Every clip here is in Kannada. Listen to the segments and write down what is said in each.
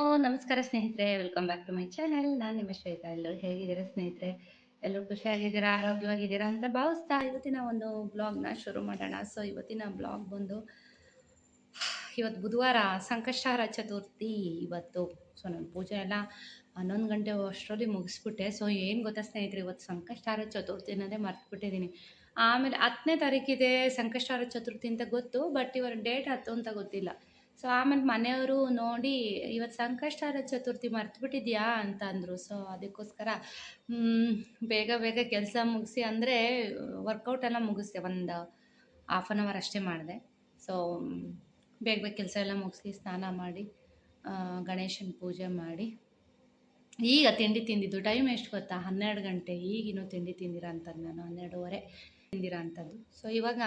ಓ ನಮಸ್ಕಾರ ಸ್ನೇಹಿತರೆ. Welcome back to my channel ನಾನು ನಿಮ್ಮ ಶ್ವೇತಾ ಎಲ್ಲರೂ ಹೇಗಿದ್ದೀರಾ ಸ್ನೇಹಿತರೆ? ಎಲ್ಲರೂ ಖುಷಿಯಾಗಿದ್ದೀರಾ? ಆರೋಗ್ಯವಾಗಿದ್ದೀರಾ ಅಂತ ಭಾವಿಸ್ತಾ ಇವತ್ತಿನ ಒಂದು ಬ್ಲಾಗ್ನ ಶುರು ಮಾಡೋಣ. ಸೊ ಇವತ್ತಿನ ಬ್ಲಾಗ್ ಬಂದು, ಇವತ್ತು ಬುಧವಾರ ಸಂಕಷ್ಟಾರ ಚತುರ್ಥಿ ಇವತ್ತು. ಸೊ ನಾನು ಪೂಜೆ ಎಲ್ಲ ಹನ್ನೊಂದು ಗಂಟೆ ಅಷ್ಟರಲ್ಲಿ ಮುಗಿಸ್ಬಿಟ್ಟೆ. ಸೊ ಏನು ಗೊತ್ತಾ ಸ್ನೇಹಿತರೆ, ಇವತ್ತು ಸಂಕಷ್ಟಾರ ಚತುರ್ಥಿ ಅನ್ನೋದೇ ಮರ್ತ್ಬಿಟ್ಟಿದ್ದೀನಿ. ಆಮೇಲೆ ಹತ್ತನೇ ತಾರೀಕಿದೆ ಸಂಕಷ್ಟಾರ ಚತುರ್ಥಿ ಅಂತ ಗೊತ್ತು ಬಟ್ ಇವರ ಡೇಟ್ ಹತ್ತು ಅಂತ ಗೊತ್ತಿಲ್ಲ. ಸೊ ಆಮೇಲೆ ಮನೆಯವರು ನೋಡಿ ಇವತ್ತು ಸಂಕಷ್ಟಾರ ಚತುರ್ಥಿ ಮರ್ತುಬಿಟ್ಟಿದ್ಯಾ? ಅಂತ ಅಂದರು ಸೊ ಅದಕ್ಕೋಸ್ಕರ ಬೇಗ ಬೇಗ ಕೆಲಸ ಮುಗಿಸಿ, ಅಂದರೆ ವರ್ಕೌಟ್ ಎಲ್ಲ ಮುಗಿಸ್ದೆ. ಒಂದು ಹಾಫ್ ಆನ್ ಅವರ್ ಅಷ್ಟೇ ಮಾಡಿದೆ. ಸೊ ಬೇಗ ಬೇಗ ಕೆಲಸ ಎಲ್ಲ ಮುಗಿಸಿ, ಸ್ನಾನ ಮಾಡಿ ಗಣೇಶನ ಪೂಜೆ ಮಾಡಿ. ಈಗ ತಿಂಡಿ ತಿಂದಿದ್ದು ಟೈಮ್ ಎಷ್ಟು ಗೊತ್ತಾ? ಹನ್ನೆರಡು ಗಂಟೆ. ಈಗಿನ್ನೂ ತಿಂಡಿ ತಿಂದಿರ ಅಂಥದ್ದು ನಾನು, ಹನ್ನೆರಡುವರೆ ತಿಂದಿರ ಅಂಥದ್ದು ಸೊ ಇವಾಗ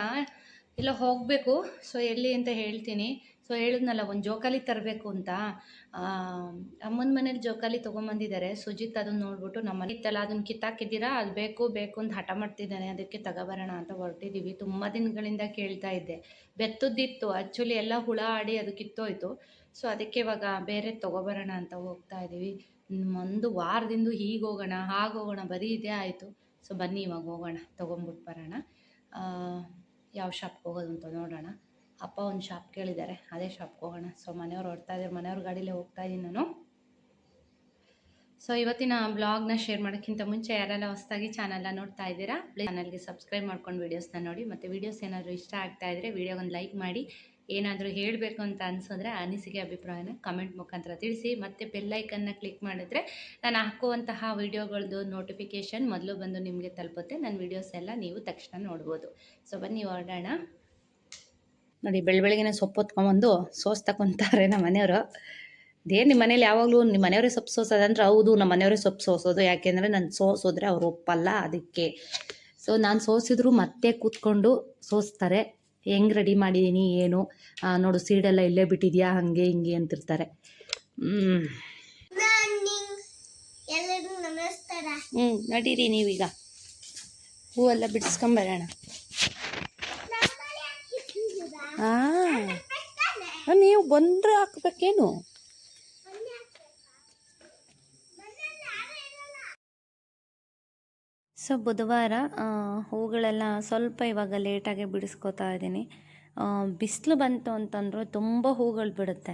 ಎಲ್ಲ ಹೋಗಬೇಕು. ಸೊ ಎಲ್ಲಿ ಅಂತ ಹೇಳ್ತೀನಿ. ಸೊ ಹೇಳಿದ್ನಲ್ಲ, ಒಂದು ಜೋಕಾಲಿ ತರಬೇಕು ಅಂತ. ಅಮ್ಮನ ಮನೇಲಿ ಜೋಕಾಲಿ ತೊಗೊಂಬಂದಿದ್ದಾರೆ. ಸುಜಿತ್ ಅದನ್ನ ನೋಡ್ಬಿಟ್ಟು ನಮ್ಮ ಇತ್ತಲ್ಲ ಅದನ್ನ ಕಿತ್ತಾಕಿದ್ದೀರಾ? ಅದು ಬೇಕು ಬೇಕು ಅಂತ ಹಠ ಮಾಡ್ತಿದ್ದಾನೆ. ಅದಕ್ಕೆ ತಗೋಬರೋಣ ಅಂತ ಹೊರಟಿದ್ದೀವಿ ತುಂಬ ದಿನಗಳಿಂದ ಕೇಳ್ತಾ ಇದ್ದೆ. ಬೆತ್ತದ್ದಿತ್ತು. ಆ್ಯಕ್ಚುಲಿ ಎಲ್ಲ ಹುಳ ಆಡಿ ಅದು ಕಿತ್ತೋಯ್ತು. ಸೊ ಅದಕ್ಕೆ ಇವಾಗ ಬೇರೆ ತೊಗೊಬರೋಣ ಅಂತ ಹೋಗ್ತಾ ಇದ್ದೀವಿ. ಒಂದು ವಾರದಿಂದ ಹೀಗೆ ಹೋಗೋಣ, ಹಾಗೆ ಹೋಗೋಣ, ಬರೀ ಇದೇ ಆಯಿತು. ಸೊ ಬನ್ನಿ, ಇವಾಗ ಹೋಗೋಣ. ತೊಗೊಂಬಿಟ್ಟು ಬರೋಣ. ಯಾವ ಶಾಪ್ಗೆ ಹೋಗೋದು ಅಂತ ನೋಡೋಣ. ಅಪ್ಪ ಒಂದು ಶಾಪ್ ಕೇಳಿದ್ದಾರೆ. ಅದೇ ಶಾಪ್ಗೆ ಹೋಗೋಣ. ಸೊ ಮನೆಯವ್ರು ಹೊರಡ್ತಾ ಇದ್ದಾರೆ. ಮನೆಯವ್ರ ಗಾಡೀಲೇ ಹೋಗ್ತಾ ಇದ್ದೀನಿ ನಾನು. ಸೊ ಇವತ್ತಿನ ಬ್ಲಾಗ್ನ ಶೇರ್ ಮಾಡೋಕ್ಕಿಂತ ಮುಂಚೆ ಯಾರೆಲ್ಲ ಹೊಸದಾಗಿ ಚಾನಲ್ನ ನೋಡ್ತಾ ಇದ್ದೀರಾ ಪ್ಲೀಸ್ ಚಾನಲ್ಗೆ ಸಬ್ಸ್ಕ್ರೈಬ್ ಮಾಡ್ಕೊಂಡು ವೀಡಿಯೋಸ್ನ ನೋಡಿ. ಮತ್ತು ವೀಡಿಯೋಸ್ ಏನಾದರೂ ಇಷ್ಟ ಆಗ್ತಾ ಇದ್ದರೆ ವೀಡಿಯೋಗೊಂದು ಲೈಕ್ ಮಾಡಿ. ಏನಾದರೂ ಹೇಳಬೇಕು ಅಂತ ಅನಿಸಿದ್ರೆ ಅನಿಸಿಕೆ ಅಭಿಪ್ರಾಯನ ಕಮೆಂಟ್ ಮುಖಾಂತರ ತಿಳಿಸಿ. ಮತ್ತು ಬೆಲ್ಲೈಕನ್ನ ಕ್ಲಿಕ್ ಮಾಡಿದ್ರೆ ನಾನು ಹಾಕುವಂತಹ ವೀಡಿಯೋಗಳದ್ದು ನೋಟಿಫಿಕೇಷನ್ ಮೊದಲು ಬಂದು ನಿಮಗೆ ತಲುಪುತ್ತೆ. ನನ್ನ ವೀಡಿಯೋಸ್ ಎಲ್ಲ ನೀವು ತಕ್ಷಣ ನೋಡ್ಬೋದು. ಸೊ ಬನ್ನಿ, ಹೊರಡೋಣ. ನೋಡಿ ಬೆಳ ಬೆಳಗ್ಗೆನೆ ಸೊಪ್ಪು ಹೊತ್ಕೊಂಬಂದು ಸೋಸ್ ನಮ್ಮ ಮನೆಯವರು. ಅದೇ ನಿಮ್ಮ ಮನೇಲಿ ಯಾವಾಗಲೂ ನಿಮ್ಮ ಮನೆಯವರೇ ಸೊಪ್ಪು ಸೋಸೋದಂದ್ರೆ ಹೌದು, ನಮ್ಮ ಮನೆಯವರೇ ಸೊಪ್ಪು ಸೋಸೋದು. ಯಾಕೆಂದರೆ ನಾನು ಸೋಸೋದ್ರೆ ಅವ್ರು ಒಪ್ಪಲ್ಲ ಅದಕ್ಕೆ. ಸೊ ನಾನು ಸೋಸಿದ್ರು ಮತ್ತೆ ಕೂತ್ಕೊಂಡು ಸೋಸ್ತಾರೆ. ಹೆಂಗೆ ರೆಡಿ ಮಾಡಿದ್ದೀನಿ ಏನು? ನೋಡು ಸೀಡೆಲ್ಲ ಇಲ್ಲೇ ಬಿಟ್ಟಿದ್ಯಾ? ಹಾಗೆ ಹಿಂಗೆ ಅಂತಿರ್ತಾರೆ. ಹ್ಞೂ ನಡೀರಿ ನೀವೀಗ. ಹೂವೆಲ್ಲ ಬಿಡಿಸ್ಕೊಂಬರೋಣ. ಹಾಂ ನೀವು ಬಂದರೆ ಹಾಕ್ಬೇಕೇನು? ಸೊ ಬುಧವಾರ ಹೂಗಳೆಲ್ಲ ಸ್ವಲ್ಪ ಇವಾಗ ಲೇಟಾಗಿ ಬಿಡಿಸ್ಕೊತಾ ಇದ್ದೀನಿ. ಬಿಸಿಲು ಬಂತು ಅಂತಂದ್ರೆ ತುಂಬ ಹೂಗಳು ಬಿಡುತ್ತೆ.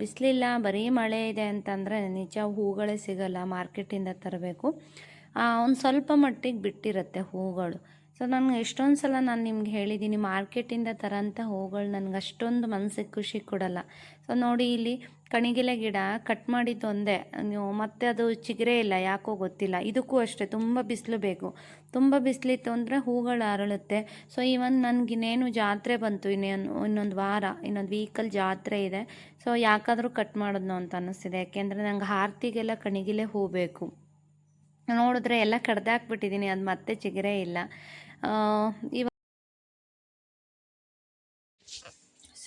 ಬಿಸಿಲಿಲ್ಲ, ಬರೀ ಮಳೆ ಇದೆ ಅಂತಂದರೆ ನಿಜ ಹೂಗಳೇ ಸಿಗಲ್ಲ ಮಾರ್ಕೆಟಿಂದ ತರಬೇಕು. ಒಂದು ಸ್ವಲ್ಪ ಮಟ್ಟಿಗೆ ಬಿಟ್ಟಿರುತ್ತೆ ಹೂಗಳು. ಸೊ ನನಗೆ ಎಷ್ಟೊಂದು ಸಲ ನಾನು ನಿಮ್ಗೆ ಹೇಳಿದ್ದೀನಿ ಮಾರ್ಕೆಟಿಂದ ತರೋಂಥ ಹೂಗಳು ನನಗೆ ಅಷ್ಟೊಂದು ಮನಸ್ಸಿಗೆ ಖುಷಿ ಕೊಡಲ್ಲ. ಸೊ ನೋಡಿ ಇಲ್ಲಿ ಕಣಿಗಿಲೆ ಗಿಡ ಕಟ್ ಮಾಡಿದ್ದು ಒಂದೇ ಮತ್ತೆ ಅದು ಚಿಗುರೇ ಇಲ್ಲ ಯಾಕೋ ಗೊತ್ತಿಲ್ಲ. ಇದಕ್ಕೂ ಅಷ್ಟೇ ತುಂಬ ಬಿಸಿಲು ಬೇಕು. ತುಂಬ ಬಿಸಿಲಿತ್ತು ಅಂದರೆ ಹೂಗಳು ಅರಳುತ್ತೆ. ಸೊ ಇವನ್ ನನಗಿನ್ನೇನು ಜಾತ್ರೆ ಬಂತು ಇನ್ನೇನು ಇನ್ನೊಂದು ವಾರ ಇನ್ನೊಂದು ವೀಕಲ್ಲಿ ಜಾತ್ರೆ ಇದೆ. ಸೊ ಯಾಕಾದರೂ ಕಟ್ ಮಾಡೋದು ಅಂತ ಅನ್ನಿಸ್ತಿದೆ. ಯಾಕೆಂದರೆ ನಂಗೆ ಆರ್ತಿಗೆಲ್ಲ ಕಣಿಗಿಲೆ ಹೂ ಬೇಕು. ನೋಡಿದ್ರೆ ಎಲ್ಲ ಕಡ್ದಾಕ್ಬಿಟ್ಟಿದ್ದೀನಿ ಅದು ಮತ್ತೆ ಚಿಗುರೇ ಇಲ್ಲ. ಆ,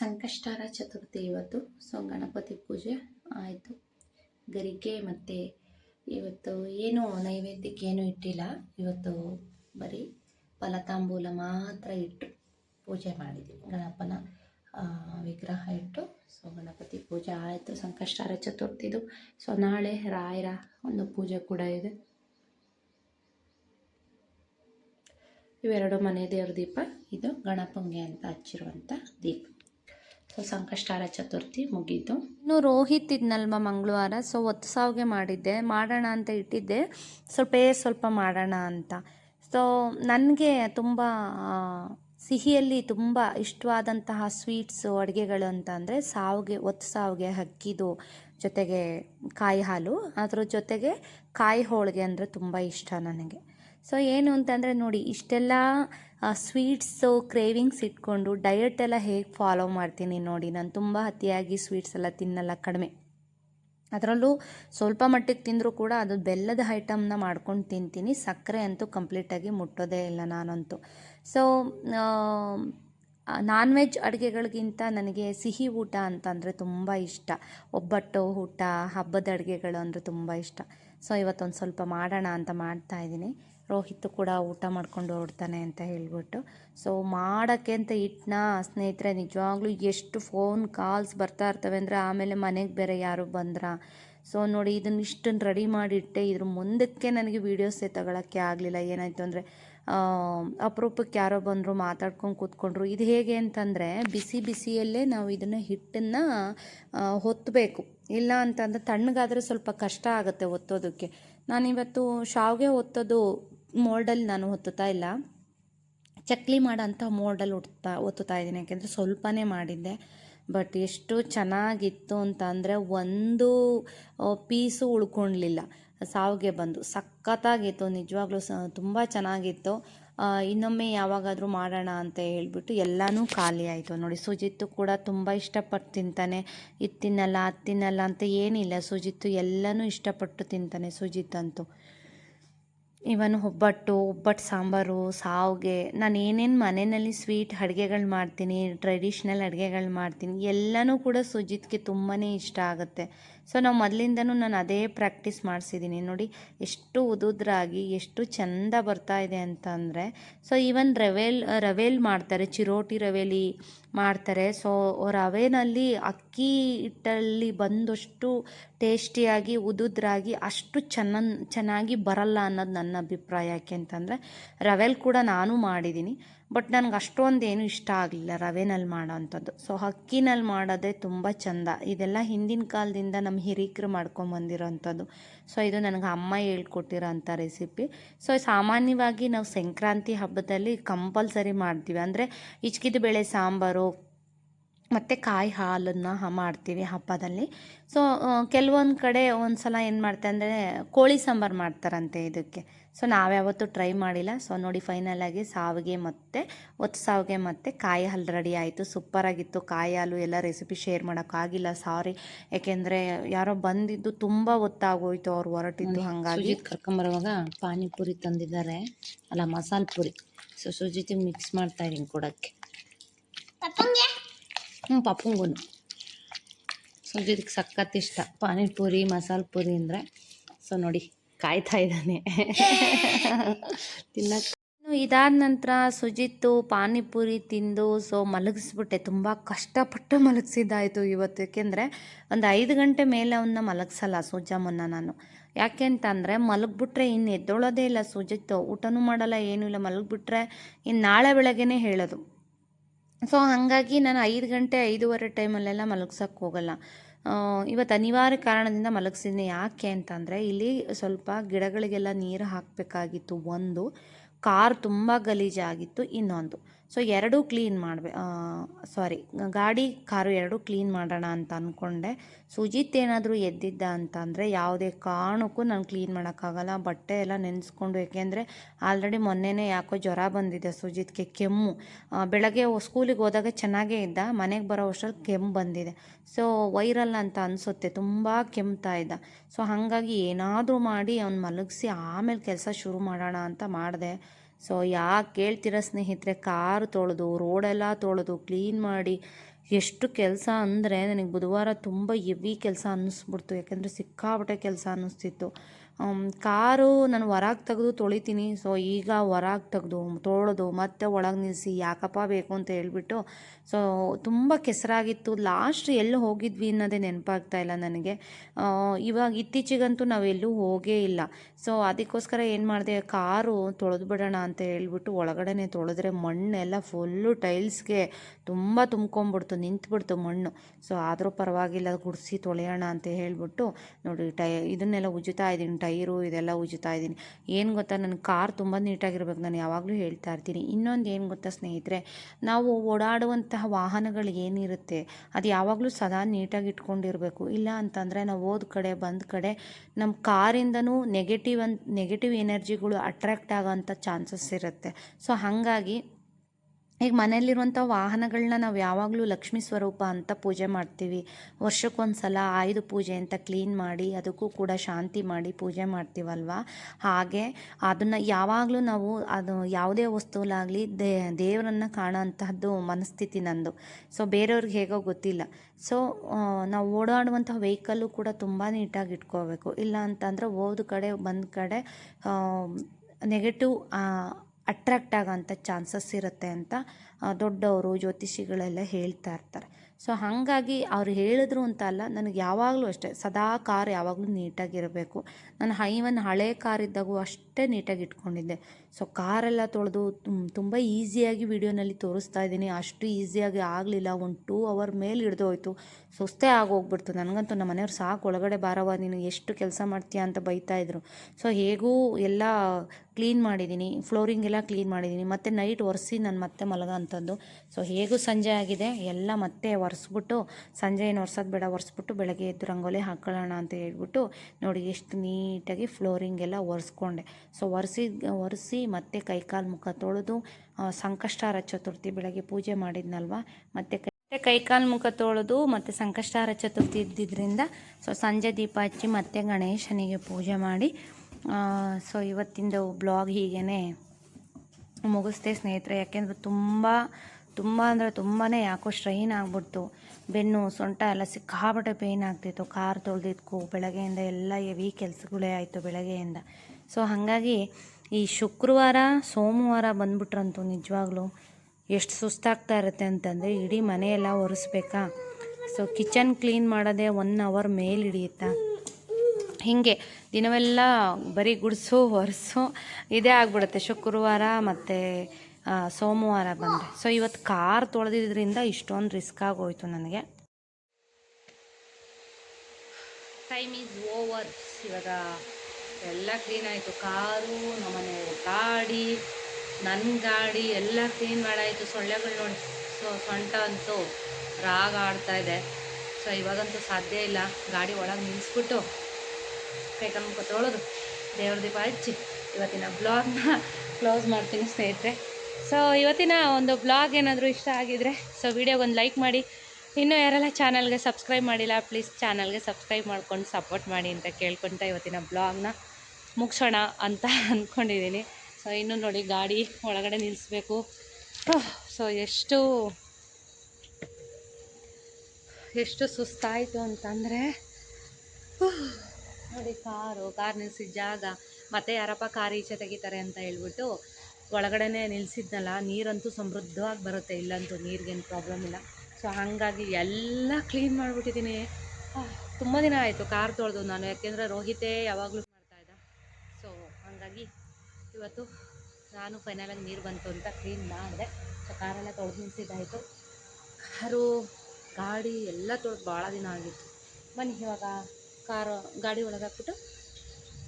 ಸಂಕಷ್ಟಾರ ಚತುರ್ಥಿ ಇವತ್ತು. ಸೊ, ಗಣಪತಿ ಪೂಜೆ ಆಯಿತು. ಗರಿಕೆ ಮತ್ತು ಇವತ್ತು ಏನು ನೈವೇದ್ಯಕ್ಕೆ ಏನೂ ಇಟ್ಟಿಲ್ಲ. ಇವತ್ತು ಬರೀ ಫಲತಾಂಬೂಲ ಮಾತ್ರ ಇಟ್ಟು ಪೂಜೆ ಮಾಡಿದ್ದೀವಿ ಗಣಪನ ವಿಗ್ರಹ ಇಟ್ಟು. ಸೊ, ಗಣಪತಿ ಪೂಜೆ ಆಯಿತು. ಸಂಕಷ್ಟಾರ ಚತುರ್ಥಿದು. ಸೊ, ನಾಳೆ ರಾಯರ ಒಂದು ಪೂಜೆ ಕೂಡ ಇದೆ. ಇವೆರಡು ಮನೆ ದೇವ್ರ ದೀಪ. ಇದು ಗಣಪಂಗೆ ಅಂತ ಹಚ್ಚಿರುವಂಥ ದೀಪ. ಸೊ ಸಂಕಷ್ಟಾರ ಚತುರ್ಥಿ ಮುಗೀತು. ಇನ್ನು ರೋಹಿತ್ ಇದ್ನಲ್ವ ಮಂಗಳವಾರ? ಸೊ ಒತ್ತು ಸಾವಿಗೆ ಮಾಡಿದ್ದೆ. ಮಾಡೋಣ ಅಂತ ಇಟ್ಟಿದ್ದೆ. ಸ್ವಲ್ಪ ಸ್ವಲ್ಪ ಮಾಡೋಣ ಅಂತ. ಸೊ ನನಗೆ ತುಂಬ ಸಿಹಿಯಲ್ಲಿ ತುಂಬ ಇಷ್ಟವಾದಂತಹ ಸ್ವೀಟ್ಸು, ಅಡುಗೆಗಳು ಅಂತ ಅಂದರೆ ಸಾವಿಗೆ, ಒತ್ತು ಸಾವಿಗೆ ಹಕ್ಕಿದು ಜೊತೆಗೆ ಕಾಯಿ ಹಾಲು ಅದ್ರ ಜೊತೆಗೆ ಕಾಯಿ ಹೋಳಿಗೆ ಅಂದರೆ ತುಂಬ ಇಷ್ಟ ನನಗೆ. ಸೊ ಏನು ಅಂತಂದರೆ ನೋಡಿ, ಇಷ್ಟೆಲ್ಲ ಸ್ವೀಟ್ಸು ಕ್ರೇವಿಂಗ್ಸ್ ಇಟ್ಕೊಂಡು ಡಯಟ್ ಎಲ್ಲ ಹೇಗೆ ಫಾಲೋ ಮಾಡ್ತೀನಿ ನೋಡಿ, ನಾನು ತುಂಬ ಅತಿಯಾಗಿ ಸ್ವೀಟ್ಸ್ ಎಲ್ಲ ತಿನ್ನಲ್ಲ ಕಡಿಮೆ. ಅದರಲ್ಲೂ ಸ್ವಲ್ಪ ಮಟ್ಟಿಗೆ ತಿಂದರೂ ಕೂಡ ಅದು ಬೆಲ್ಲದ ಐಟಮ್ನ ಮಾಡ್ಕೊಂಡು ತಿಂತೀನಿ, ಸಕ್ಕರೆ ಅಂತೂ ಕಂಪ್ಲೀಟಾಗಿ ಮುಟ್ಟೋದೇ ಇಲ್ಲ ನಾನಂತೂ. ಸೊ ನಾನ್ ವೆಜ್ ಅಡುಗೆಗಳಿಗಿಂತ ನನಗೆ ಸಿಹಿ ಊಟ ಅಂತಂದರೆ ತುಂಬ ಇಷ್ಟ. ಒಬ್ಬಟ್ಟು ಊಟ, ಹಬ್ಬದ ಅಡುಗೆಗಳು ಅಂದರೆ ತುಂಬ ಇಷ್ಟ. ಸೊ ಇವತ್ತೊಂದು ಸ್ವಲ್ಪ ಮಾಡೋಣ ಅಂತ ಮಾಡ್ತಾ ಇದ್ದೀನಿ. ರೋಹಿತ್ ಕೂಡ ಊಟ ಮಾಡ್ಕೊಂಡು ಹೊರಡ್ತಾನೆ ಅಂತ ಹೇಳ್ಬಿಟ್ಟು. ಸೊ ಮಾಡೋಕ್ಕೆ ಅಂತ ಇಟ್ಟನ ಸ್ನೇಹಿತರೆ, ನಿಜವಾಗ್ಲೂ ಎಷ್ಟು ಫೋನ್ ಕಾಲ್ಸ್ ಬರ್ತಾ ಇರ್ತವೆ ಅಂದರೆ ಆಮೇಲೆ ಮನೆಗೆ ಬೇರೆ ಯಾರು ಬಂದ್ರಾ? ಸೊ ನೋಡಿ ಇದನ್ನ ಇಷ್ಟನ್ನು ರೆಡಿ ಮಾಡಿಟ್ಟೆ. ಇದ್ರ ಮುಂದಕ್ಕೆ ನನಗೆ ವೀಡಿಯೋಸೇ ತಗೊಳಕ್ಕೆ ಆಗಲಿಲ್ಲ. ಏನಾಯಿತು ಅಂದರೆ ಅಪರೂಪಕ್ಕೆ ಯಾರೋ ಬಂದರು, ಮಾತಾಡ್ಕೊಂಡು ಕೂತ್ಕೊಂಡ್ರು. ಇದು ಹೇಗೆ ಅಂತಂದರೆ, ಬಿಸಿ ಬಿಸಿಯಲ್ಲೇ ನಾವು ಇದನ್ನು ಹಿಟ್ಟನ್ನು ಹೊತ್ತಬೇಕು ಇಲ್ಲ ಅಂತಂದರೆ ತಣ್ಣಗಾದರೆ ಸ್ವಲ್ಪ ಕಷ್ಟ ಆಗುತ್ತೆ ಒತ್ತೋದಕ್ಕೆ ನಾನಿವತ್ತು ಶಾವಿಗೆ ಒತ್ತೋದು ಮೋಲ್ಡಲ್ಲಿ ನಾನು ಒತ್ತುತ್ತಾ ಇಲ್ಲ. ಚಕ್ಲಿ ಮಾಡೋಂಥ ಮೋಲ್ಡಲ್ಲಿ ಒತ್ತಾ, ಒತ್ತುತ್ತಾ ಇದ್ದೀನಿ. ಯಾಕೆಂದರೆ ಸ್ವಲ್ಪನೇ ಮಾಡಿದ್ದೆ. ಬಟ್ ಎಷ್ಟು ಚೆನ್ನಾಗಿತ್ತು ಅಂತ ಅಂದರೆ ಒಂದು ಪೀಸು ಉಳ್ಕೊಳ್ಲಿಲ್ಲ ಸಾವಿಗೆ ಬಂದು. ಸಖತ್ತಾಗಿತ್ತು, ನಿಜವಾಗ್ಲೂ ಸ, ತುಂಬ ಚೆನ್ನಾಗಿತ್ತು. ಇನ್ನೊಮ್ಮೆ ಯಾವಾಗಾದರೂ ಮಾಡೋಣ ಅಂತ ಹೇಳಿಬಿಟ್ಟು ಎಲ್ಲನೂ ಖಾಲಿ ಆಯಿತು. ನೋಡಿ, ಸುಜಿತ್ತು ಕೂಡ ತುಂಬ ಇಷ್ಟಪಟ್ಟು ತಿಂತಾನೆ. ಇದು ತಿನ್ನಲ್ಲ ಅದು ತಿನ್ನಲ್ಲ ಅಂತ ಏನಿಲ್ಲ. ಸುಜಿತ್ತು ಎಲ್ಲನೂ ಇಷ್ಟಪಟ್ಟು ತಿಂತಾನೆ ಸುಜಿತ್ ಅಂತೂ ಇವನ್ ಒಬ್ಬಟ್ಟು ಒಬ್ಬಟ್ಟು ಸಾಂಬಾರು, ಸಾವಿಗೆ. ನಾನು ಏನೇನು ಮನೆಯಲ್ಲಿ ಸ್ವೀಟ್ ಅಡುಗೆಗಳು ಮಾಡ್ತೀನಿ ಟ್ರೆಡಿಷ್ನಲ್ ಅಡುಗೆಗಳು ಮಾಡ್ತೀನಿ, ಎಲ್ಲನೂ ಕೂಡ ಸುಜಿತ್ಗೆ ತುಂಬಾ ಇಷ್ಟ ಆಗುತ್ತೆ. ಸೊ ನಾವು ಮೊದಲಿಂದನೂ ನಾನು ಅದೇ ಪ್ರಾಕ್ಟೀಸ್ ಮಾಡಿಸಿದ್ದೀನಿ ನೋಡಿ, ಎಷ್ಟು ಉದುದ್ರಾಗಿ, ಎಷ್ಟು ಚೆಂದ ಬರ್ತಾ ಇದೆ ಅಂತ ಅಂದರೆ ಸೊ ಈವನ್ ರವೆಲ್ ರವೆಲ್ ಮಾಡ್ತಾರೆ, ಚಿರೋಟಿ ರವೆಲಿ ಮಾಡ್ತಾರೆ. ಸೊ ರವೆನಲ್ಲಿ ಅಕ್ಕಿ ಹಿಟ್ಟಲ್ಲಿ ಬಂದಷ್ಟು ಟೇಸ್ಟಿಯಾಗಿ, ಉದುದ್ರಾಗಿ, ಅಷ್ಟು ಚೆನ್ನ, ಚೆನ್ನಾಗಿ ಬರಲ್ಲ ಅನ್ನೋದು ನನ್ನ ಅಭಿಪ್ರಾಯ ಯಾಕೆ ಅಂತಂದರೆ ರವೆಲ್ ಕೂಡ ನಾನು ಮಾಡಿದ್ದೀನಿ ಬಟ್ ನನಗೆ ಅಷ್ಟೊಂದು ಏನು ಇಷ್ಟ ಆಗಲಿಲ್ಲ ರವೆನಲ್ಲಿ ಮಾಡೋವಂಥದ್ದು ಸೊ ಅಕ್ಕಿನಲ್ಲಿ ಮಾಡೋದೇ ತುಂಬ ಚಂದ. ಇದೆಲ್ಲ ಹಿಂದಿನ ಕಾಲದಿಂದ ನಮ್ಮ ಹಿರೀಕರು ಮಾಡ್ಕೊಂಬಂದಿರೋವಂಥದ್ದು ಸೊ ಇದು ನನಗೆ ಅಮ್ಮ ಹೇಳ್ಕೊಟ್ಟಿರೋ ಅಂಥ ರೆಸಿಪಿ ಸೊ ಸಾಮಾನ್ಯವಾಗಿ ನಾವು ಸಂಕ್ರಾಂತಿ ಹಬ್ಬದಲ್ಲಿ ಕಂಪಲ್ಸರಿ ಮಾಡ್ತೀವಿ. ಅಂದರೆ ಹಿಚ್ಕಿದ ಬೇಳೆ ಸಾಂಬಾರು ಮತ್ತು ಕಾಯಿ ಹಾಲನ್ನು ಹ ಮಾಡ್ತೀವಿ ಹಬ್ಬದಲ್ಲಿ. ಸೊ ಕೆಲವೊಂದು ಕಡೆ ಒಂದು ಸಲ ಏನು ಮಾಡ್ತಾರೆ ಅಂದರೆ ಕೋಳಿ ಸಾಂಬಾರು ಮಾಡ್ತಾರಂತೆ ಇದಕ್ಕೆ. ಸೊ ನಾವ್ಯಾವತ್ತೂ ಟ್ರೈ ಮಾಡಿಲ್ಲ. ಸೊ ನೋಡಿ ಫೈನಲಾಗಿ ಸಾವಿಗೆ ಮತ್ತು ಒತ್ತು ಸಾವಿಗೆ ಮತ್ತು ಕಾಯಿ ಹಾಲು ರೆಡಿ ಆಯಿತು. ಸೂಪರಾಗಿತ್ತು ಕಾಯಿ ಹಾಲು ಎಲ್ಲ ರೆಸಿಪಿ ಶೇರ್ ಮಾಡೋಕ್ಕಾಗಿಲ್ಲ ಸಾರಿ ಯಾಕೆಂದರೆ ಯಾರೋ ಬಂದಿದ್ದು ತುಂಬ ಹೊತ್ತಾಗೋಯ್ತು ಅವ್ರು ಹೊರಟಿದ್ದು ಹಾಗಾಗಿ. ಸುಜಿತ್ ಕರ್ಕೊಂಬರುವಾಗ ಪಾನಿಪುರಿ ತಂದಿದ್ದಾರೆ. ಅಲ್ಲ ಮಸಾಲೆ ಪುರಿ. ಸೊ ಸುಜಿತಿಗೆ ಮಿಕ್ಸ್ ಮಾಡ್ತಾ ಇದೀನಿ ಕೊಡೋಕ್ಕೆ. ಪಪ್ಪಂಗೆ? ಹ್ಞೂ ಪಪ್ಪಂಗೂ ಸುಜಿತ್ಗೆ ಸಖತ್ ಇಷ್ಟ. ಪಾನಿಪುರಿ ಮಸಾಲೆ ಪುರಿ ಅಂದರೆ, ಸೊ ನೋಡಿ, ಕಾಯ್ತಾ ಇದ್ದಾನೆ. ತಿನ್ನಕ್ಕೆ ಇದಾದ ನಂತರ ಸುಜಿತ್ತು, ಪಾನಿಪುರಿ ತಿಂದು, ಸೊ ಮಲಗಿಸ್ಬಿಟ್ಟೆ. ತುಂಬ ಕಷ್ಟಪಟ್ಟು ಮಲಗಿಸಿದ್ದಾಯಿತು ಇವತ್ತು. ಏಕೆಂದರೆ ಒಂದು ಐದು ಗಂಟೆ ಮೇಲೆ ಅವನ್ನ ಮಲಗಿಸಲ್ಲ ಸೂಜಮ್ಮನ್ನ ನಾನು. ಯಾಕೆ ಅಂತಂದರೆ ಮಲಗಿಬಿಟ್ರೆ ಇನ್ನು ಎದ್ದೊಳೋದೇ ಇಲ್ಲ ಸುಜಿತ್ತು. ಊಟನೂ ಮಾಡಲ್ಲ, ಏನೂ ಇಲ್ಲ. ಮಲಗಿಬಿಟ್ರೆ ಇನ್ನು ನಾಳೆ ಬೆಳಗ್ಗೆನೇ ಹೇಳೋದು. ಸೊ ಹಾಗಾಗಿ ನಾನು ಐದು ಗಂಟೆ ಐದೂವರೆ ಟೈಮಲ್ಲೆಲ್ಲ ಮಲಗ್ಸೋಕ್ಕೆ ಹೋಗಲ್ಲ. ಇವತ್ತು ಅನಿವಾರ್ಯ ಕಾರಣದಿಂದ ಮಲಗಿಸಿದ್ದೀನಿ ಯಾಕೆ ಅಂತಂದರೆ, ಇಲ್ಲಿ ಸ್ವಲ್ಪ ಗಿಡಗಳಿಗೆಲ್ಲ ನೀರು ಹಾಕಬೇಕಾಗಿತ್ತು. ಒಂದು, ಕಾರ್ ತುಂಬ ಗಲೀಜಾಗಿತ್ತು. ಇನ್ನೊಂದು ಸೊ ಎರಡೂ ಕ್ಲೀನ್ ಮಾಡಬೇ ಸಾರಿ, ಗಾಡಿ, ಕಾರು ಎರಡೂ ಕ್ಲೀನ್ ಮಾಡೋಣ ಅಂತ ಅಂದ್ಕೊಂಡೆ ಸುಜಿತ್ ಏನಾದರೂ ಎದ್ದಿದ್ದ ಅಂತ ಅಂದರೆ ಯಾವುದೇ ಕಾರಣಕ್ಕೂ ನಾನು ಕ್ಲೀನ್ ಮಾಡೋಕ್ಕಾಗಲ್ಲ, ಬಟ್ಟೆ ಎಲ್ಲ ನೆನೆಸ್ಕೊಂಡು, ಏಕೆಂದರೆ ಆಲ್ರೆಡಿ ಮೊನ್ನೆನೇ ಯಾಕೋ ಜ್ವರ ಬಂದಿದೆ ಸುಜಿತ್ಗೆ, ಕೆಮ್ಮು. ಬೆಳಗ್ಗೆ ಸ್ಕೂಲಿಗೆ ಹೋದಾಗ ಚೆನ್ನಾಗೇ ಇದ್ದ, ಮನೆಗೆ ಬರೋ ಅಷ್ಟರಲ್ಲಿ ಕೆಮ್ಮು ಬಂದಿದೆ. ಸೊ ವೈರಲ್ ಅಂತ ಅನಿಸುತ್ತೆ, ತುಂಬ ಕೆಮ್ತಾ ಇದ್ದ. ಸೊ ಹಾಗಾಗಿ ಏನಾದರೂ ಮಾಡಿ ಅವ್ನು ಮಲಗಿಸಿ, ಆಮೇಲೆ ಕೆಲಸ ಶುರು ಮಾಡೋಣ ಅಂತ ಮಾಡಿದೆ. ಸೊ ಯಾಕೆ ಕೇಳ್ತೀರ ಸ್ನೇಹಿತರೆ, ಕಾರು ತೊಳೆದು, ರೋಡೆಲ್ಲ ತೊಳೆದು ಕ್ಲೀನ್ ಮಾಡಿ, ಎಷ್ಟು ಕೆಲಸ ಅಂದರೆ ನನಗೆ ಬುಧವಾರ ತುಂಬ ಹೆವಿ ಕೆಲಸ ಅನ್ನಿಸ್ಬಿಡ್ತು. ಯಾಕೆಂದರೆ ಸಿಕ್ಕಾಪಟ್ಟೆ ಕೆಲಸ ಅನ್ನಿಸ್ತಿತ್ತು. ಕಾರು ನಾನು ಹೊರಗೆ ತೆಗೆದು ತೊಳಿತೀನಿ. ಸೊ, ಈಗ ಹೊರಗೆ ತೆಗೆದು, ತೊಳೆದು, ಮತ್ತೆ ಒಳಗೆ ನಿಲ್ಲಿಸಿ ಯಾಕಪ್ಪ ಬೇಕು ಅಂತ ಹೇಳ್ಬಿಟ್ಟು, ಸೊ, ತುಂಬ ಕೆಸರಾಗಿತ್ತು. ಲಾಸ್ಟ್ ಎಲ್ಲಿ ಹೋಗಿದ್ವಿ ಅನ್ನೋದೇ ನೆನಪಾಗ್ತಾ ಇಲ್ಲ ನನಗೆ. ಇವಾಗ ಇತ್ತೀಚೆಗಂತೂ ನಾವೆಲ್ಲೂ ಹೋಗೇ ಇಲ್ಲ. ಸೊ, ಅದಕ್ಕೋಸ್ಕರ ಏನು ಮಾಡಿದೆ, ಕಾರು ತೊಳೆದು ಬಿಡೋಣ ಅಂತ ಹೇಳ್ಬಿಟ್ಟು ಒಳಗಡೆ ತೊಳೆದ್ರೆ ಮಣ್ಣೆಲ್ಲ ಫುಲ್ಲು ಟೈಲ್ಸ್ಗೆ ತುಂಬ ತುಂಬ್ಕೊಂಬಿಡ್ತು ನಿಂತುಬಿಡ್ತು ಮಣ್ಣು. ಸೊ, ಆದರೂ ಪರವಾಗಿಲ್ಲ, ಗುಡಿಸಿ ತೊಳೆಯೋಣ ಅಂತ ಹೇಳ್ಬಿಟ್ಟು, ನೋಡಿ, ಟೈ, ಇದನ್ನೆಲ್ಲ ಉಜ್ಜುತ್ತಾ ಇದ್ದೀನಿ ಟೈರು ಇದೆಲ್ಲ ಉಜ್ಜುತ್ತಾ ಇದ್ದೀನಿ. ಏನು ಗೊತ್ತಾ? ನನ್ನ ಕಾರ್ ತುಂಬ ನೀಟಾಗಿರ್ಬೇಕು. ನಾನು ಯಾವಾಗಲೂ ಹೇಳ್ತಾ ಇರ್ತೀನಿ. ಇನ್ನೊಂದು ಏನು ಗೊತ್ತಾ ಸ್ನೇಹಿತರೆ? ನಾವು ಓಡಾಡುವಂತಹ ವಾಹನಗಳು ಏನಿರುತ್ತೆ? ಅದು ಯಾವಾಗಲೂ ಸದಾ ನೀಟಾಗಿ ಇಟ್ಕೊಂಡಿರಬೇಕು. ಇಲ್ಲ ಅಂತಂದರೆ ನಾವು ಹೋದ ಕಡೆ, ಬಂದ ಕಡೆ ನಮ್ಮ ಕಾರಿಂದನೂ ನೆಗೆಟಿವ್ ಅಂತ ನೆಗೆಟಿವ್ ಎನರ್ಜಿಗಳು ಅಟ್ರ್ಯಾಕ್ಟ್ ಆಗೋಂಥ ಚಾನ್ಸಸ್ ಇರುತ್ತೆ. ಸೊ ಹಾಗಾಗಿ ಈಗ ಮನೆಯಲ್ಲಿರುವಂಥ ವಾಹನಗಳನ್ನ ನಾವು ಯಾವಾಗಲೂ ಲಕ್ಷ್ಮೀ ಸ್ವರೂಪ ಅಂತ ಪೂಜೆ ಮಾಡ್ತೀವಿ. ವರ್ಷಕ್ಕೊಂದು ಸಲ ಆಯುಧ ಪೂಜೆ ಅಂತ ಕ್ಲೀನ್ ಮಾಡಿ, ಅದಕ್ಕೂ ಕೂಡ ಶಾಂತಿ ಮಾಡಿ ಪೂಜೆ ಮಾಡ್ತೀವಲ್ವ? ಹಾಗೆ ಅದನ್ನು ಯಾವಾಗಲೂ ನಾವು ಅದು ಯಾವುದೇ ವಸ್ತುಗಳಾಗಲಿ ದೇ, ದೇವರನ್ನು ಕಾಣೋಂತಹದ್ದು ಮನಸ್ಥಿತಿ ನಂದು. ಸೊ ಬೇರೆಯವ್ರಿಗೆ ಹೇಗೋ ಗೊತ್ತಿಲ್ಲ. ಸೊ ನಾವು ಓಡಾಡುವಂಥ ವೆಹಿಕಲ್ಲು ಕೂಡ ತುಂಬ ನೀಟಾಗಿ ಇಟ್ಕೋಬೇಕು. ಇಲ್ಲ ಅಂತಂದರೆ ಹೋದ ಕಡೆ ಬಂದ ಕಡೆ ನೆಗೆಟಿವ್ ಅಟ್ರಾಕ್ಟ್ ಆಗೋಂಥ ಚಾನ್ಸಸ್ ಇರುತ್ತೆ ಅಂತ ದೊಡ್ಡವರು, ಜ್ಯೋತಿಷಿಗಳೆಲ್ಲ ಹೇಳ್ತಾ ಇರ್ತಾರೆ. ಸೊ ಹಾಗಾಗಿ ಅವ್ರು ಹೇಳಿದ್ರು ಅಂತ ಅಲ್ಲ, ನನಗೆ ಯಾವಾಗಲೂ ಅಷ್ಟೇ, ಸದಾ ಕಾರ್ ಯಾವಾಗಲೂ ನೀಟಾಗಿರಬೇಕು ನಾನು ಈವನ್ ಹಳೆ ಕಾರ್ ಇದ್ದಾಗೂ ಅಷ್ಟೇ ನೀಟಾಗಿ ಇಟ್ಕೊಂಡಿದ್ದೆ. ಸೊ ಕಾರೆಲ್ಲ ತೊಳೆದು ತುಂಬ ಈಸಿಯಾಗಿ ವಿಡಿಯೋನಲ್ಲಿ ತೋರಿಸ್ತಾ ಇದ್ದೀನಿ. ಅಷ್ಟು ಈಸಿಯಾಗಿ ಆಗಲಿಲ್ಲ, ಒಂದು ಟೂ ಅವರ್ ಮೇಲೆ ಹಿಡ್ದು ಹೋಯ್ತು. ಸುಸ್ತೇ ಆಗೋಗ್ಬಿಡ್ತು ನನಗಂತೂ ನಮ್ಮ ಮನೆಯವ್ರು ಸಾಕು, ಒಳಗಡೆ ಬಾರವ ನೀನು ಎಷ್ಟು ಕೆಲಸ ಮಾಡ್ತೀಯಾ ಅಂತ ಬೈತಾ ಇದ್ರು. ಸೊ ಹೇಗೂ ಎಲ್ಲ ಕ್ಲೀನ್ ಮಾಡಿದ್ದೀನಿ ಫ್ಲೋರಿಂಗ್ ಎಲ್ಲ ಕ್ಲೀನ್ ಮಾಡಿದ್ದೀನಿ ಮತ್ತು ನೈಟ್ ಒರೆಸಿ ನಾನು ಮತ್ತೆ ಮಲಗ ಅಂತಂದು ಸೊ ಹೇಗೂ ಸಂಜೆ ಆಗಿದೆ, ಎಲ್ಲ ಮತ್ತೆ ಒರೆಸ್ಬಿಟ್ಟು, ಸಂಜೆ ಏನು ಒರೆಸೋದು ಬೇಡ, ಒರೆಸ್ಬಿಟ್ಟು ಬೆಳಗ್ಗೆ ಎದ್ದು ರಂಗೋಲಿ ಹಾಕೊಳ್ಳೋಣ ಅಂತ ಹೇಳ್ಬಿಟ್ಟು, ನೋಡಿ ಎಷ್ಟು ನೀಟಾಗಿ ಫ್ಲೋರಿಂಗ್ ಎಲ್ಲ ಒರೆಸ್ಕೊಂಡೆ. ಸೊ ಒರೆಸಿ ಒರೆಸಿ ಮತ್ತೆ ಕೈಕಾಲು ಮುಖ ತೊಳೆದು ಸಂಕಷ್ಟಾರ ಚತುರ್ಥಿ ಬೆಳಗ್ಗೆ ಪೂಜೆ ಮಾಡಿದ್ನಲ್ವ? ಮತ್ತೆ ಕೈ ಕೈಕಾಲು ಮುಖ ತೊಳೆದು, ಮತ್ತು ಸಂಕಷ್ಟಾರ ಚತುರ್ಥಿ ಇದ್ದಿದ್ದರಿಂದ ಸೊ ಸಂಜೆ ದೀಪ ಹಚ್ಚಿ ಮತ್ತೆ ಗಣೇಶನಿಗೆ ಪೂಜೆ ಮಾಡಿ ಸೊ ಇವತ್ತಿಂದ ಬ್ಲಾಗ್ ಹೀಗೇ ಮುಗಿಸ್ದೆ ಸ್ನೇಹಿತರೆ, ಯಾಕೆಂದರೆ ತುಂಬ ತುಂಬ ಅಂದರೆ ತುಂಬಾ ಯಾಕೋ ಸ್ಟ್ರೈನ್ ಆಗ್ಬಿಡ್ತು. ಬೆನ್ನು, ಸೊಂಟ ಎಲ್ಲ ಸಿಕ್ಕಾಪಟ್ಟೆ ಪೇಯ್ನ್ ಆಗ್ತಿತ್ತು. ಕಾರ್ ತೊಳೆದಿದ್ಕು, ಬೆಳಗ್ಗೆಯಿಂದ ಎಲ್ಲ ಎವಿ ಕೆಲಸಗಳೇ ಆಯಿತು ಬೆಳಗ್ಗೆಯಿಂದ. ಸೊ ಹಾಗಾಗಿ ಈ ಶುಕ್ರವಾರ, ಸೋಮವಾರ ಬಂದ್ಬಿಟ್ರಂತೂ ನಿಜವಾಗ್ಲೂ ಎಷ್ಟು ಸುಸ್ತಾಗ್ತಾ ಇರುತ್ತೆ ಅಂತಂದರೆ ಇಡೀ ಮನೆಯೆಲ್ಲ ಒರೆಸ್ಬೇಕಾ? ಸೊ ಕಿಚನ್ ಕ್ಲೀನ್ ಮಾಡೋದೇ ಒನ್ ಅವರ್ ಮೇಲೆ ಹಿಡಿಯುತ್ತಾ? ಹೀಗೆ ದಿನವೆಲ್ಲ ಬರೀ ಗುಡಿಸು ಹೊರಸು ಇದೇ ಆಗ್ಬಿಡುತ್ತೆ. ಶುಕ್ರವಾರ ಮತ್ತು ಸೋಮವಾರ ಬಂದರೆ. ಸೊ ಇವತ್ತು ಕಾರ್ ತೊಳೆದಿದ್ದರಿಂದ ಇಷ್ಟೊಂದು ರಿಸ್ಕ್ ಆಗೋಯ್ತು ನನಗೆ. ಟೈಮ್ ಈಸ್ ಓವರ್ ಇವಾಗ ಎಲ್ಲ ಕ್ಲೀನ್ ಆಯಿತು. ಕಾರು, ನಮ್ಮನೆ ಗಾಡಿ ನನ್ನ ಗಾಡಿ ಎಲ್ಲ ಕ್ಲೀನ್ ಮಾಡಾಯಿತು. ಸೊಳ್ಳೆಗಳು ನೋಡಿ. ಸೊ ಸೊಂಟ ಅಂತೂ ರಾಗ ಆಡ್ತಾ ಇದೆ. ಸೊ ಇವಾಗಂತೂ ಸಾಧ್ಯ ಇಲ್ಲ. ಗಾಡಿ ಒಳಗೆ ನಿಲ್ಲಿಸ್ಬಿಟ್ಟು ಕೈಕಾಲು ಮುಖ ತೊಳೆದು ದೇವ್ರ ದೀಪ ಹಚ್ಚಿ ಇವತ್ತಿನ ಬ್ಲಾಗ್ನ ಕ್ಲೋಸ್ ಮಾಡ್ತೀನಿ ಸ್ನೇಹಿತರೆ. ಸೊ ಇವತ್ತಿನ ಒಂದು ಬ್ಲಾಗ್ ಏನಾದರೂ ಇಷ್ಟ ಆಗಿದರೆ ಸೊ ವಿಡಿಯೋಗೊಂದು ಲೈಕ್ ಮಾಡಿ. ಇನ್ನೂ ಯಾರೆಲ್ಲ ಚಾನಲ್ಗೆ ಸಬ್ಸ್ಕ್ರೈಬ್ ಮಾಡಿಲ್ಲ ಪ್ಲೀಸ್ ಚಾನಲ್ಗೆ ಸಬ್ಸ್ಕ್ರೈಬ್ ಮಾಡ್ಕೊಂಡು ಸಪೋರ್ಟ್ ಮಾಡಿ ಅಂತ ಕೇಳ್ಕೊತ ಇವತ್ತಿನ ಬ್ಲಾಗ್ನ ಮುಗಿಸೋಣ ಅಂತ ಅಂದ್ಕೊಂಡಿದ್ದೀನಿ ಸೊ ಇನ್ನೂ ನೋಡಿ ಗಾಡಿ ಒಳಗಡೆ ನಿಲ್ಲಿಸ್ಬೇಕು ಸೊ ಎಷ್ಟು ಎಷ್ಟು ಸುಸ್ತಾಯಿತು ಅಂತಂದರೆ ನೋಡಿ, ಕಾರು, ಕಾರ್ ನಿಲ್ಸಿದ ಜಾಗ, ಮತ್ತೆ ಯಾರಪ್ಪ ಕಾರ್ ಈಚೆ ತೆಗಿತಾರೆ ಅಂತ ಹೇಳ್ಬಿಟ್ಟು ಒಳಗಡೆನೆ ನಿಲ್ಸಿದ್ನಲ್ಲ, ನೀರಂತೂ ಸಮೃದ್ಧವಾಗಿ ಬರುತ್ತೆ, ಇಲ್ಲಂತೂ ನೀರಿಗೇನು ಪ್ರಾಬ್ಲಮ್ ಇಲ್ಲ. ಸೊ ಹಾಗಾಗಿ ಎಲ್ಲ ಕ್ಲೀನ್ ಮಾಡಿಬಿಟ್ಟಿದ್ದೀನಿ. ತುಂಬ ದಿನ ಆಯಿತು ಕಾರ್ ತೊಳೆದು ನಾನು, ಯಾಕೆಂದರೆ ರೋಹಿತೇ ಯಾವಾಗಲೂ ಮಾಡ್ತಾ ಇದ್ದ. ಸೊ ಹಾಗಾಗಿ ಇವತ್ತು ನಾನು ಫೈನಲಾಗಿ ನೀರು ಬಂತು ಅಂತ ಕ್ಲೀನ್ ಮಾಡಿದೆ. ಸೊ ಕಾರೆಲ್ಲ ತೊಳೆದು ನಿಲ್ಸಿದ್ದಾಯಿತು. ಕಾರು, ಗಾಡಿ ಎಲ್ಲ ತೊಳೆದು ಭಾಳ ದಿನ ಆಗಿತ್ತು. ಬನ್ನಿ ಇವಾಗ. ಕಾರು ಗಾಡಿ ಒಳಗೆ ಹಾಕ್ಬಿಟ್ಟು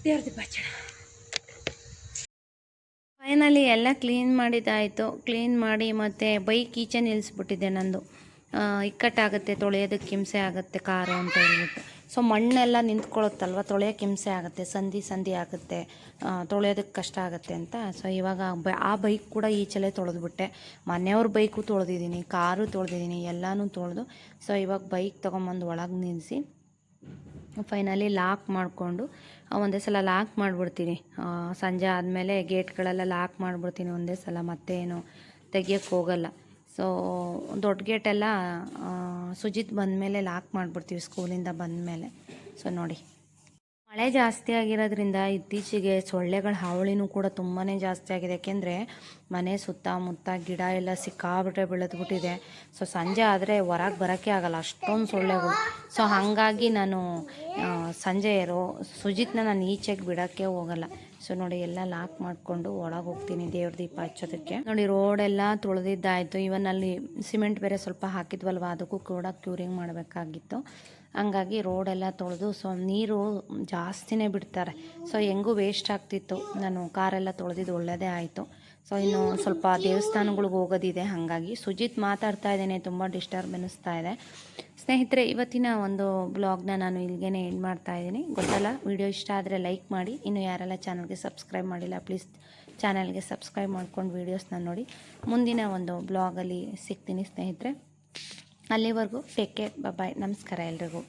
ದೇವ್ರ ಫೈನಲಿ ಎಲ್ಲ ಕ್ಲೀನ್ ಮಾಡಿದ್ದಾಯಿತು. ಕ್ಲೀನ್ ಮಾಡಿ ಮತ್ತು ಬೈಕ್ ಈಚೆ ನಿಲ್ಲಿಸ್ಬಿಟ್ಟಿದ್ದೆ ನಂದು. ಇಕ್ಕಟ್ಟಾಗುತ್ತೆ, ತೊಳೆಯೋದಕ್ಕೆ ಹಿಂಸೆ ಆಗುತ್ತೆ ಕಾರು ಅಂತ ಹೇಳ್ಬಿಟ್ಟು. ಸೊ ಮಣ್ಣೆಲ್ಲ ನಿಂತ್ಕೊಳ್ಳುತ್ತಲ್ವ ತೊಳೆಯೋಕೆ ಹಿಂಸೆ ಆಗುತ್ತೆ, ಸಂಧಿ ಸಂಧಿ ಆಗುತ್ತೆ ತೊಳೆಯೋದಕ್ಕೆ ಕಷ್ಟ ಆಗುತ್ತೆ ಅಂತ. ಸೊ ಇವಾಗ ಆ ಬೈಕ್ ಕೂಡ ಈಚೆಲೆ ತೊಳೆದ್ಬಿಟ್ಟೆ. ಮನೆಯವ್ರ ಬೈಕು ತೊಳೆದಿದ್ದೀನಿ, ಕಾರು ತೊಳೆದಿದ್ದೀನಿ, ಎಲ್ಲನೂ ತೊಳೆದು. ಸೊ ಇವಾಗ ಬೈಕ್ ತೊಗೊಂಬಂದು ಒಳಗೆ ನಿಲ್ಲಿಸಿ ಫೈನಲಿ ಲಾಕ್ ಮಾಡಿಕೊಂಡು ಒಂದೇ ಸಲ ಲಾಕ್ ಮಾಡಿಬಿಡ್ತೀನಿ. ಸಂಜೆ ಆದಮೇಲೆ ಗೇಟ್ಗಳೆಲ್ಲ ಲಾಕ್ ಮಾಡಿಬಿಡ್ತೀನಿ ಒಂದೇ ಸಲ, ಮತ್ತೇನು ತೆಗಿಯೋಕ್ಕೆ ಹೋಗಲ್ಲ. ಸೊ ದೊಡ್ಡ ಗೇಟೆಲ್ಲ ಸುಜಿತ್ ಬಂದಮೇಲೆ ಲಾಕ್ ಮಾಡಿಬಿಡ್ತೀವಿ ಸ್ಕೂಲಿಂದ ಬಂದಮೇಲೆ. ಸೊ ನೋಡಿ. ಮಳೆ ಜಾಸ್ತಿ ಆಗಿರೋದ್ರಿಂದ ಇತ್ತೀಚೆಗೆ ಸೊಳ್ಳೆಗಳ ಹಾವಳಿನೂ ಕೂಡ ತುಂಬಾ ಜಾಸ್ತಿ ಆಗಿದೆ. ಯಾಕೆಂದರೆ ಮನೆ ಸುತ್ತಮುತ್ತ ಗಿಡ ಎಲ್ಲ ಸಿಕ್ಕಾಬಿಟ್ಟೆ ಬೆಳೆದ್ಬಿಟ್ಟಿದೆ. ಸೊ ಸಂಜೆ ಆದರೆ ಹೊರಗೆ ಬರೋಕ್ಕೆ ಆಗಲ್ಲ, ಅಷ್ಟೊಂದು ಸೊಳ್ಳೆಗಳು. ಸೊ ಹಾಗಾಗಿ ನಾನು ಸಂಜೆ ರೋ ಸುಜಿತ್ನ ನಾನು ಈಚೆಗೆ ಬಿಡೋಕ್ಕೆ ಹೋಗಲ್ಲ. ಸೊ ನೋಡಿ ಎಲ್ಲ ಲಾಕ್ ಮಾಡಿಕೊಂಡು ಒಳಗೆ ಹೋಗ್ತೀನಿ ದೇವ್ರ ದೀಪ ಹಚ್ಚೋದಕ್ಕೆ. ನೋಡಿ ರೋಡೆಲ್ಲ ತುಳಿದಿದ್ದಾಯಿತು. ಇವನ್ ಅಲ್ಲಿ ಸಿಮೆಂಟ್ ಬೇರೆ ಸ್ವಲ್ಪ ಹಾಕಿದ್ವಲ್ವ, ಅದಕ್ಕೂ ಕೂಡ ಕ್ಯೂರಿಂಗ್ ಮಾಡಬೇಕಾಗಿತ್ತು. ಹಂಗಾಗಿ ರೋಡೆಲ್ಲ ತೊಳೆದು, ಸೊ ನೀರು ಜಾಸ್ತಿನೇ ಬಿಡ್ತಾರೆ. ಸೊ ಹೆಂಗೂ ವೇಸ್ಟ್ ಆಗ್ತಿತ್ತು. ನಾನು ಕಾರೆಲ್ಲ ತೊಳೆದಿದ್ದು ಒಳ್ಳೆಯದೇ ಆಯಿತು. ಸೊ ಇನ್ನು ಸ್ವಲ್ಪ ದೇವಸ್ಥಾನಗಳಿಗೆ ಹೋಗೋದಿದೆ ಹಾಗಾಗಿ. ಸುಜಿತ್ ಮಾತಾಡ್ತಾ ಇದ್ದೇನೆ, ತುಂಬ ಡಿಸ್ಟರ್ಬ್ ಅನ್ನಿಸ್ತಾ ಇದೆ. ಸ್ನೇಹಿತರೆ, ಇವತ್ತಿನ ಒಂದು ಬ್ಲಾಗ್ನ ನಾನು ಇಲ್ಲಿಗೆ ಎಂಡ್ ಮಾಡ್ತಾ ಇದ್ದೀನಿ. ಗೊತ್ತಲ್ಲ ವಿಡಿಯೋ ಇಷ್ಟ ಆದರೆ ಲೈಕ್ ಮಾಡಿ. ಇನ್ನು ಯಾರೆಲ್ಲ ಚಾನಲ್ಗೆ ಸಬ್ಸ್ಕ್ರೈಬ್ ಮಾಡಿಲ್ಲ ಪ್ಲೀಸ್ ಚಾನಲ್ಗೆ ಸಬ್ಸ್ಕ್ರೈಬ್ ಮಾಡ್ಕೊಂಡು ವೀಡಿಯೋಸ್ನ ನೋಡಿ. ಮುಂದಿನ ಒಂದು ಬ್ಲಾಗಲ್ಲಿ ಸಿಗ್ತೀನಿ ಸ್ನೇಹಿತರೆ. ಅಲ್ಲಿವರೆಗೂ ಟೇಕ್ ಕೇರ್ ಬಾಯ್ ನಮಸ್ಕಾರ ಎಲ್ರಿಗೂ.